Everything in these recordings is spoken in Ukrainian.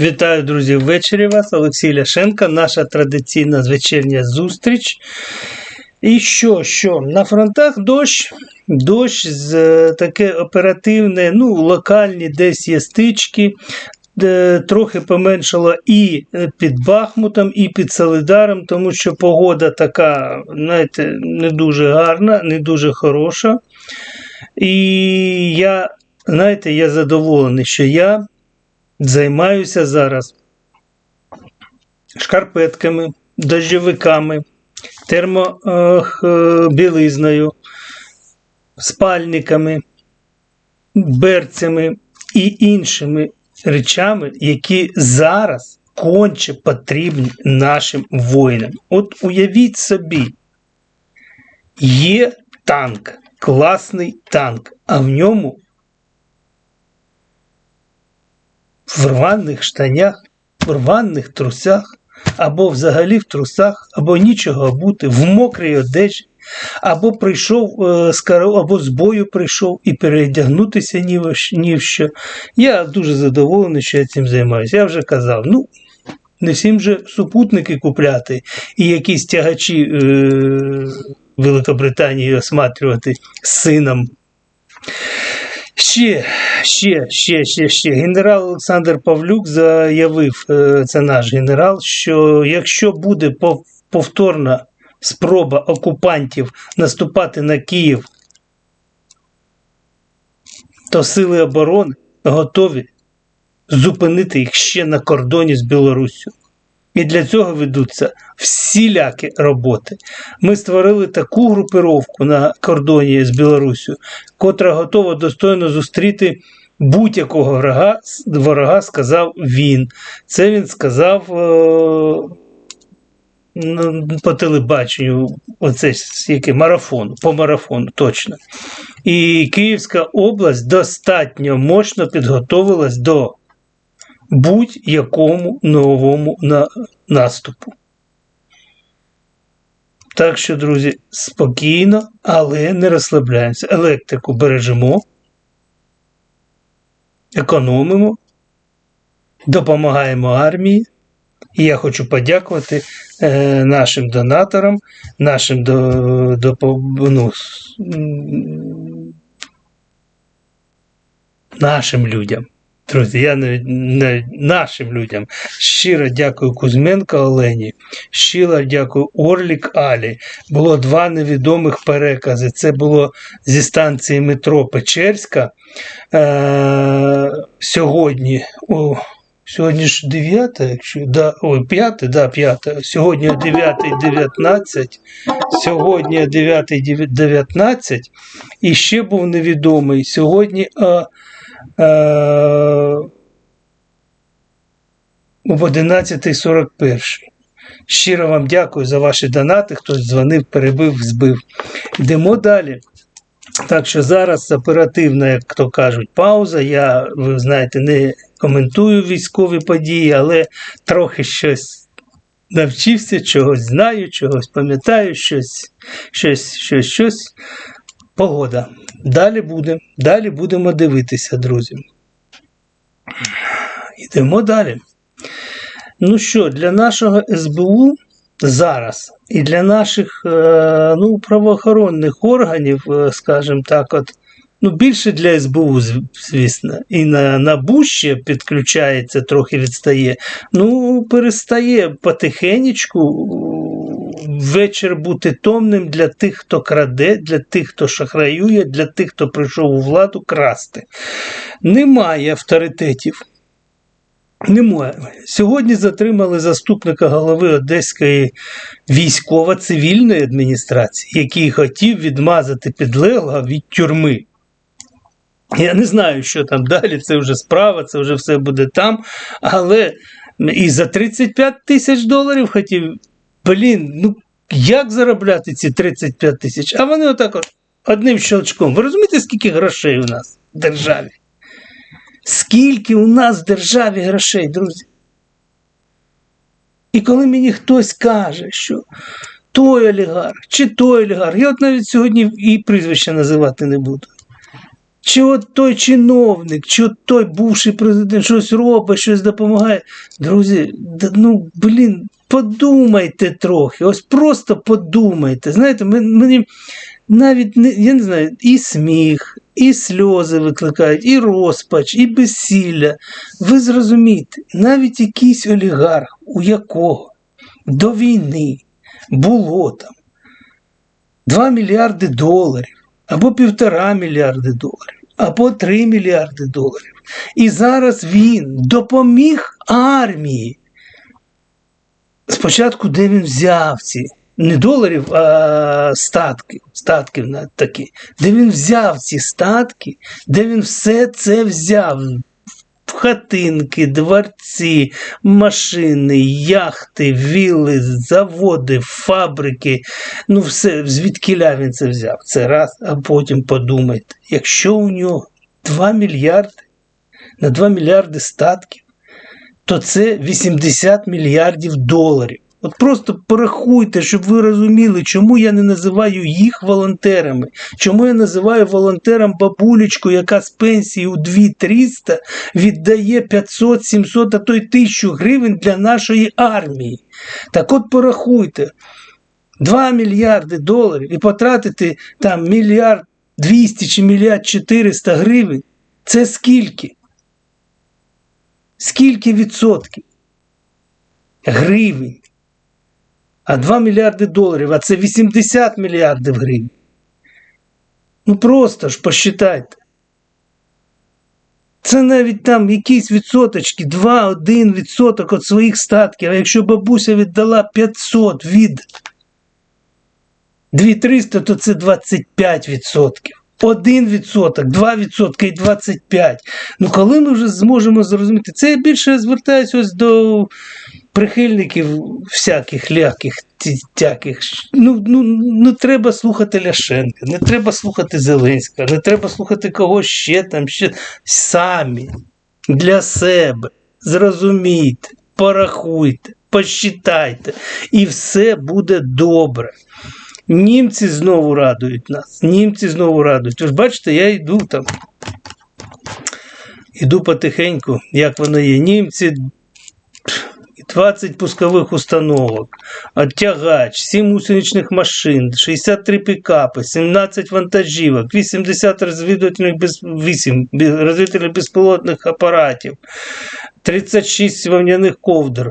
Вітаю, друзі, ввечері вас, Олексій Ляшенко, наша традиційна вечірня зустріч. І що, що? На фронтах дощ, дощ з е, таке оперативне, ну, локальні десь є стички. Трохи поменшало і е, під Бахмутом, і під Солидаром, тому що погода така, знаєте, не дуже гарна, не дуже хороша. І я, знаєте, я задоволений, що я займаюся зараз шкарпетками, дощовиками, термобілизною, спальниками, берцями і іншими речами, які зараз конче потрібні нашим воїнам. От уявіть собі, є танк, класний танк, а в ньому в рваних штанях, в рваних трусах, або взагалі в трусах, або нічого бути, в мокрій одежі, або прийшов е, з або з бою прийшов і в, ні в що. Я дуже задоволений, що я цим займаюся. Я вже казав, ну. Не всім же супутники купляти і якісь тягачі е, Великобританії осматрювати з сином. Ще, ще, ще, ще, ще. Генерал Олександр Павлюк заявив, е, це наш генерал, що якщо буде повторна спроба окупантів наступати на Київ, то сили оборони готові зупинити їх ще на кордоні з Білоруссю. І для цього ведуться всілякі роботи. Ми створили таку групировку на кордоні з Білоруссю, котра готова достойно зустріти будь-якого ворога, ворога, сказав він. Це він сказав е, ну, по телебаченню, оце яке марафон, по марафону, точно. І Київська область достатньо мощно підготовилась до будь-якому новому на, наступу. Так що, друзі, спокійно, але не розслабляємося. Електрику бережемо, економимо, допомагаємо армії. І я хочу подякувати е, нашим донаторам, нашим до, до, ну, нашим людям. Друзі, я не, не нашим людям щиро дякую Кузьменко Олені, щиро дякую Орлік Алі. Було два невідомих перекази. Це було зі станції метро Печерська. Е, сьогодні, о, сьогодні ж 9, якщо да, ой, 5, да, 5. Сьогодні 9.19, сьогодні 9.19 і ще був невідомий. Сьогодні о е, об 11.41. Щиро вам дякую за ваші донати. Хтось дзвонив, перебив, збив. Йдемо далі. Так що зараз оперативна, як то кажуть, пауза. Я, ви знаєте, не коментую військові події, але трохи щось навчився, чогось знаю, чогось пам'ятаю, щось, щось, щось, щось. Погода. Далі буде. Далі будемо дивитися, друзі. Йдемо далі. Ну що, для нашого СБУ зараз і для наших е, ну, правоохоронних органів, е, скажімо так, от, ну, більше для СБУ, звісно, і на НАБУ ще підключається, трохи відстає. Ну, перестає потихенечку вечір бути томним для тих, хто краде, для тих, хто шахраює, для тих, хто прийшов у владу красти. Немає авторитетів. Немає. Сьогодні затримали заступника голови Одеської військово-цивільної адміністрації, який хотів відмазати підлеглого від тюрми. Я не знаю, що там далі, це вже справа, це вже все буде там. Але і за 35 тисяч доларів хотів. Блін, ну як заробляти ці 35 тисяч? А вони отак от одним щелчком. Ви розумієте, скільки грошей у нас в державі? Скільки у нас в державі грошей, друзі? І коли мені хтось каже, що той олігарх чи той олігарх, я от навіть сьогодні і прізвище називати не буду. Чи от той чиновник, чи от той бувший президент щось робить, щось допомагає. Друзі, ну блін, подумайте трохи, ось просто подумайте. Знаєте, мені навіть не, я не знаю, і сміх, і сльози викликають, і розпач, і безсилля. Ви зрозумієте, навіть якийсь олігарх, у якого до війни було там 2 мільярди доларів, або півтора мільярди доларів, або 3 мільярди доларів. І зараз він допоміг армії. Спочатку, де він взяв ці не доларів, а статків, статків на такі, де він взяв ці статки, де він все це взяв. Хатинки, дворці, машини, яхти, віли, заводи, фабрики. Ну, все, звідкіля він це взяв. Це раз, а потім подумайте, якщо у нього 2 мільярди на 2 мільярди статків, то це 80 мільярдів доларів. От просто порахуйте, щоб ви розуміли, чому я не називаю їх волонтерами, чому я називаю волонтером бабулечку, яка з пенсії у 2300 віддає 500, 700, а то й 1000 гривень для нашої армії. Так от порахуйте, 2 мільярди доларів і потратити там мільярд 200 чи мільярд 400 гривень, це скільки? Скільки відсотків? Гривень. А 2 мільярди доларів, а це 80 мільярдів гривень. Ну просто ж посчитайте. Це навіть там якісь відсоточки, 2-1 відсоток від своїх статків. А якщо бабуся віддала 500 від 2300, то це 25 відсотків. 1 відсоток, 2 відсотки і 25. Ну коли ми вже зможемо зрозуміти, це я більше звертаюся ось до прихильників всяких ляких тяких. Ну, ну, не треба слухати Ляшенка, не треба слухати Зеленська, не треба слухати когось ще там, ще самі для себе. Зрозумійте, порахуйте, посчитайте, і все буде добре. Німці знову радують нас. Німці знову радують. Ви ж бачите, я йду там. Іду потихеньку, як воно є. Німці 20 пускових установок, оттягач, 7 гусеничних машин, 63 пікапи, 17 вантажівок, 80 розвідувальних без... 8 розвідувальних безпілотних апаратів, 36 вовняних ковдр,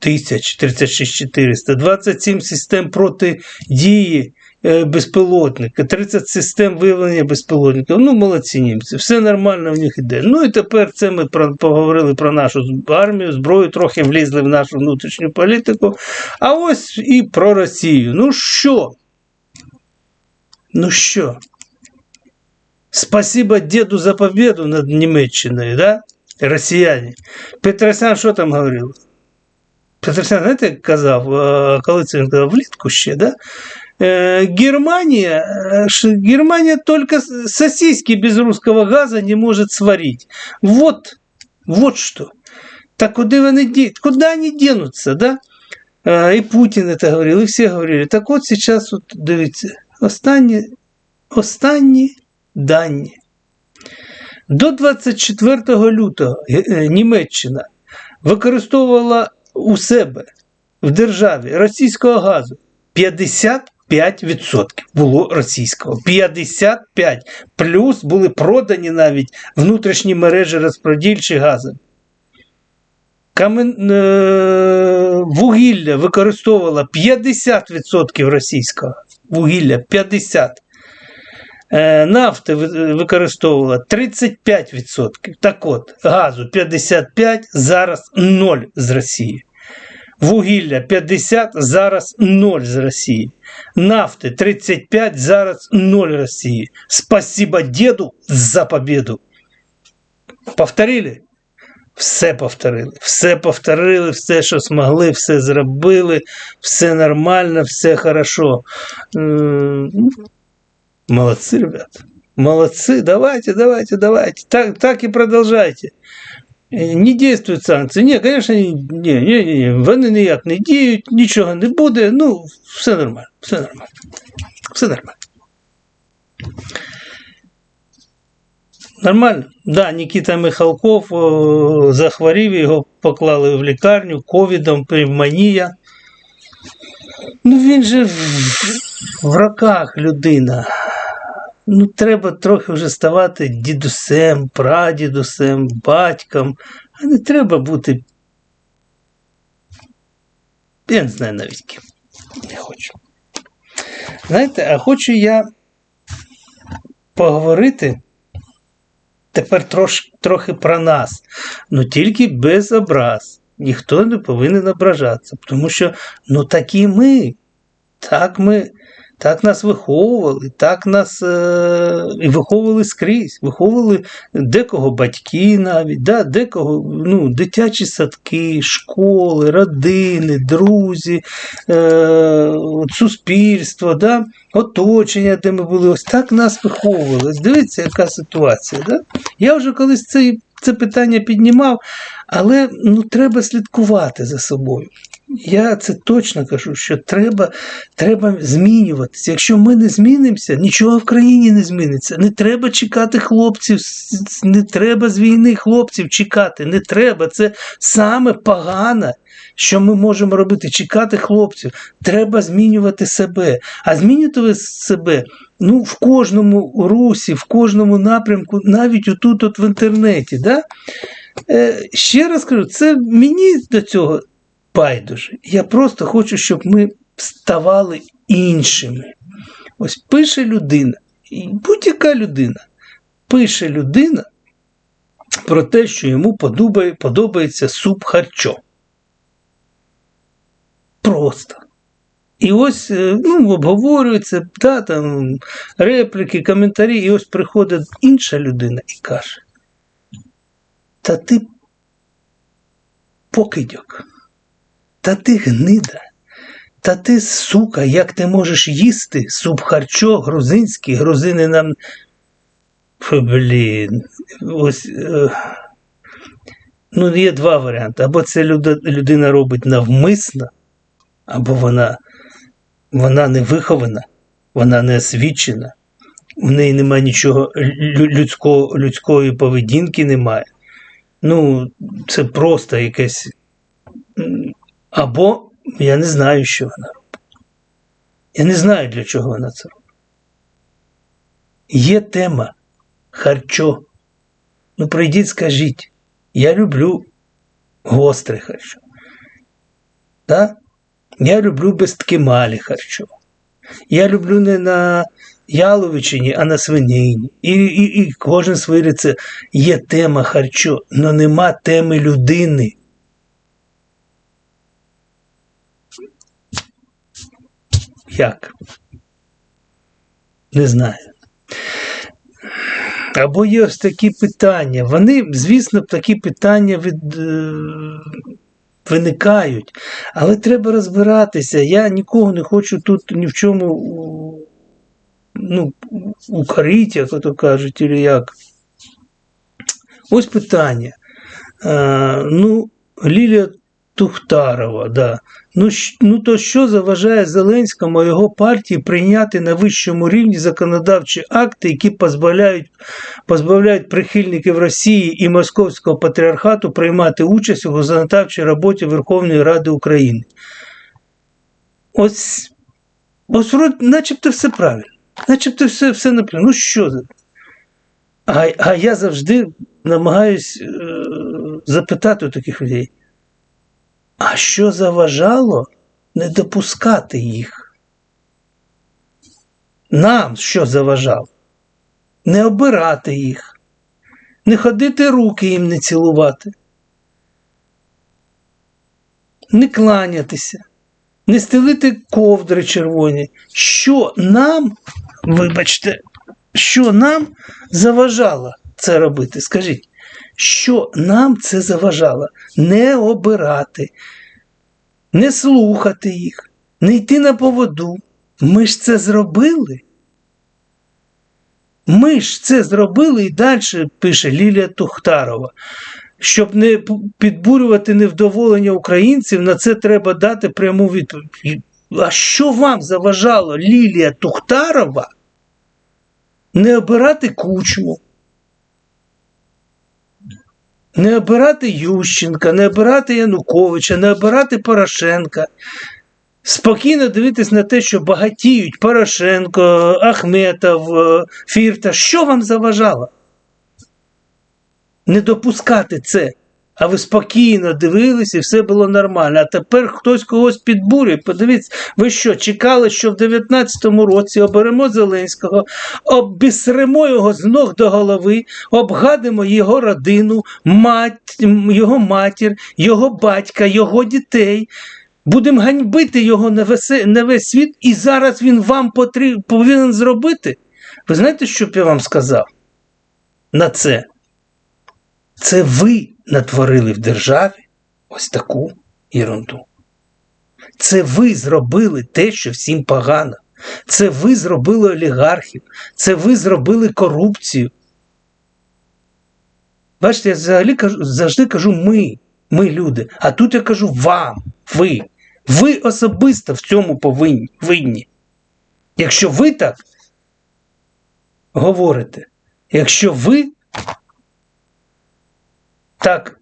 тисяч, 36 400, 27 систем протидії е, безпілотника, 30 систем виявлення безпілотників. Ну, молодці німці, все нормально в них іде. Ну і тепер це ми про, поговорили про нашу армію, зброю, трохи влізли в нашу внутрішню політику. А ось і про Росію. Ну що? Ну що? Спасибо деду за победу над Німеччиною, да? Росіяни. Петросян що там говорив? Петросян, знаєте, як казав, е, коли це він казав, влітку ще, да? Э, Германия, э, ш- Германия только с- сосиски без русского газа не может сварить. Вот, вот что. Так куда вони де- куда они денутся, да? А, и Путин это говорил, и все говорили. Так от сейчас, от, дивіться, останні, останні дані. До 24 лютого е, е, Німеччина використовувала у себе в державі російського газу 55% було російського. 55% Плюс були продані навіть внутрішні мережі розподільчі газу. Камен... е, Вугілля використовувало 50% російського. Вугілля 50%. Е, Нафти використовувала 35%. Так от, газу 55%, зараз 0 з Росії. Вугілля 50, зараз 0 з Росії. Нафти 35, зараз 0 Росії. Спасибо деду за победу. Повторили? Все повторили. Все повторили, все, що змогли, все зробили, все нормально, все хорошо. Молодцы, ребят. Молодцы, давайте, давайте, давайте. Так, так и продолжайте. Е, Не дійствують санкції. Ні, звісно, ні, ні, ні, вони ніяк не діють, нічого не буде. Ну, все нормально, все нормально. Все нормально. Нормально? Да, Нікіта Михалков о, захворів, його поклали в лікарню ковідом, пневмонія. Ну він же в, роках людина. Ну, треба трохи вже ставати дідусем, прадідусем, батьком, а не треба бути. Я не знаю навіть ким. Не хочу. Знаєте, а хочу я поговорити тепер трош, трохи про нас, ну тільки без образ. Ніхто не повинен ображатися, тому що ну такі ми, так ми, так нас виховували, так нас е, виховували скрізь, виховували декого батьки навіть, да, декого ну, дитячі садки, школи, родини, друзі, е, суспільство, да, оточення, де ми були, ось так нас виховували. Дивіться, яка ситуація. Да? Я вже колись цей, це питання піднімав, але ну, треба слідкувати за собою. Я це точно кажу, що треба треба змінюватися. Якщо ми не змінимося, нічого в країні не зміниться. Не треба чекати хлопців, не треба з війни хлопців чекати. Не треба. Це саме погане, що ми можемо робити. Чекати хлопців. Треба змінювати себе. А змінювати себе ну, в кожному русі, в кожному напрямку, навіть отут от в інтернеті. Да? Е, Ще раз кажу, це мені до цього байдуже. Я просто хочу, щоб ми ставали іншими. Ось пише людина, будь-яка людина, пише людина про те, що йому подобає, подобається суп харчо. Просто. І ось ну, обговорюється, да, там, репліки, коментарі, і ось приходить інша людина і каже: Та ти покидьок. Та ти гнида, та ти сука, як ти можеш їсти суп харчо грузинський, грузини нам. Блін. Ось. Е... Ну, є два варіанти. Або це людина робить навмисно, або вона вона не вихована, вона не освічена, в неї немає нічого людського, людської поведінки немає. Ну, це просто якесь. Або я не знаю, що вона робить. Я не знаю, для чого вона це робить. Є тема харчо. Ну, прийдіть, скажіть, я люблю гостре харчо. Так? Я люблю без ткемалі харчо. Я люблю не на яловичині, а на свинині. І і, і кожен свій рецепт. Є тема харчо, але нема теми людини. Як? Не знаю. Або є ось такі питання. Вони, звісно, такі питання від, е, виникають, але треба розбиратися. Я нікого не хочу тут ні в чому ну, укорити, як то кажуть, і як. Ось питання. А, ну, Лілія Тухтарова, да. Ну, ну то що заважає Зеленському його партії прийняти на вищому рівні законодавчі акти, які позбавляють позбавляють прихильників Росії і Московського патріархату приймати участь у законодавчій роботі Верховної Ради України? Ось ось начебто все правильно, начебто все все напряму. Ну що? А, а я завжди намагаюсь е, запитати у таких людей. А що заважало не допускати їх? Нам що заважало? Не обирати їх, не ходити руки їм не цілувати, не кланятися, не стелити ковдри червоні. Що нам, вибачте, що нам заважало це робити? Скажіть що нам це заважало не обирати, не слухати їх, не йти на поводу. Ми ж це зробили. Ми ж це зробили і далі пише Лілія Тухтарова. Щоб не підбурювати невдоволення українців, на це треба дати пряму відповідь. А що вам заважало Лілія Тухтарова не обирати кучму? Не обирати Ющенка, не обирати Януковича, не обирати Порошенка. Спокійно дивитись на те, що багатіють Порошенко, Ахметов, е, Фірта. Що вам заважало? Не допускати це. А ви спокійно дивились і все було нормально. А тепер хтось когось підбурює. Подивіться, ви що, чекали, що в 19-му році оберемо Зеленського, обісремо його з ног до голови, обгадимо його родину, мать, його матір, його батька, його дітей. Будемо ганьбити його на весь, на весь світ, і зараз він вам потріб, повинен зробити. Ви знаєте, що б я вам сказав на це? Це ви натворили в державі ось таку ерунду. Це ви зробили те, що всім погано. Це ви зробили олігархів, це ви зробили корупцію. Бачите, я взагалі кажу, завжди кажу ми, ми люди. А тут я кажу вам, ви. Ви особисто в цьому повинні. винні. Якщо ви так говорите, якщо ви так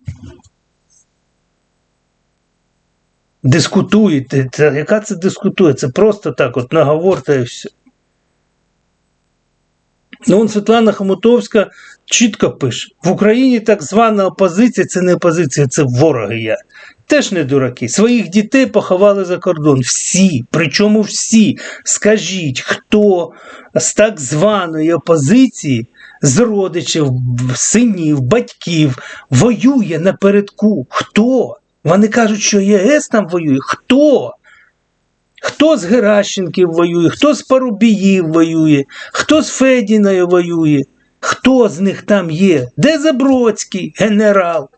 дискутуєте, це, яка це дискутує? Це просто так от наговор та і все. Ну, он Світлана Хомутовська чітко пише: в Україні так звана опозиція це не опозиція, це вороги я. Теж не дураки. Своїх дітей поховали за кордон. Всі, причому всі. Скажіть, хто з так званої опозиції, з родичів, синів, батьків воює напередку? Хто? Вони кажуть, що ЄС там воює. Хто? Хто з Геращенків воює, хто з Парубіїв воює, хто з Федіною воює, хто з них там є? Де Забродський генерал?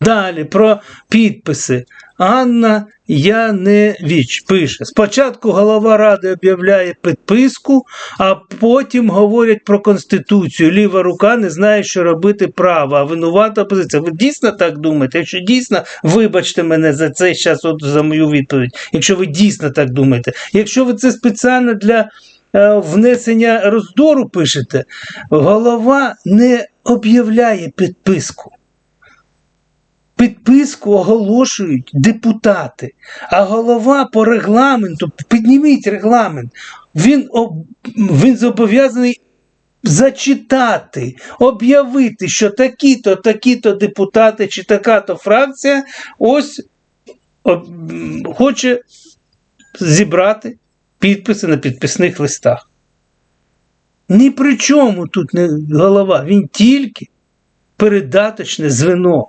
Далі про підписи. Анна Яневіч пише: спочатку голова ради об'являє підписку, а потім говорять про Конституцію. Ліва рука не знає, що робити права, а винувата опозиція. Ви дійсно так думаєте? Якщо дійсно, вибачте мене за цей час от за мою відповідь. Якщо ви дійсно так думаєте, якщо ви це спеціально для е, внесення роздору пишете, голова не об'являє підписку. Підписку оголошують депутати, а голова по регламенту, підніміть регламент, він об, він зобов'язаний зачитати, об'явити, що такі-то, такі-то депутати чи така-то фракція ось об, хоче зібрати підписи на підписних листах. Ні при чому тут не голова, він тільки передаточне звено.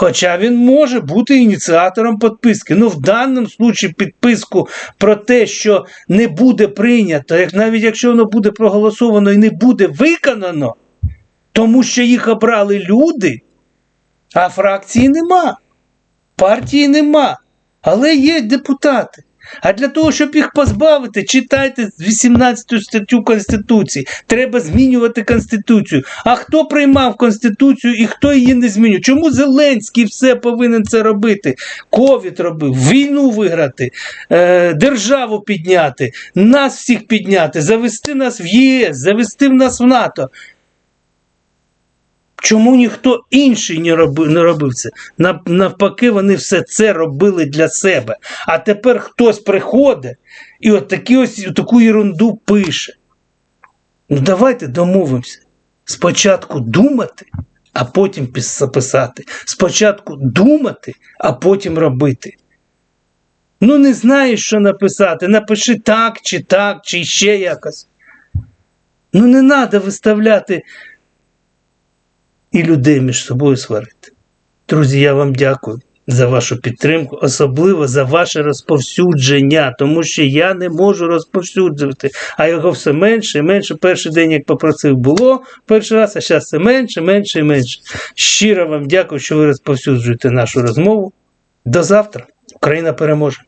Хоча він може бути ініціатором підписки. Ну, в даному случаї підписку про те, що не буде прийнято, як навіть якщо воно буде проголосовано і не буде виконано, тому що їх обрали люди, а фракції нема, партії нема, але є депутати. А для того, щоб їх позбавити, читайте 18 статтю Конституції. Треба змінювати Конституцію. А хто приймав Конституцію і хто її не змінює? Чому Зеленський все повинен це робити? Ковід робив, війну виграти, е, державу підняти, нас всіх підняти, завести нас в ЄС, завести в нас в НАТО. Чому ніхто інший не робив не робив це? Навпаки, вони все це робили для себе. А тепер хтось приходить і от такі ось таку ерунду пише. Ну давайте домовимося. Спочатку думати, а потім писати. Спочатку думати, а потім робити. Ну, не знаєш, що написати. Напиши так, чи так, чи ще якось. Ну, не треба виставляти і людей між собою сварити. Друзі, я вам дякую за вашу підтримку, особливо за ваше розповсюдження, тому що я не можу розповсюджувати, а його все менше і менше. Перший день, як попросив, було перший раз, а зараз все менше, менше і менше. Щиро вам дякую, що ви розповсюджуєте нашу розмову. До завтра. Україна переможе!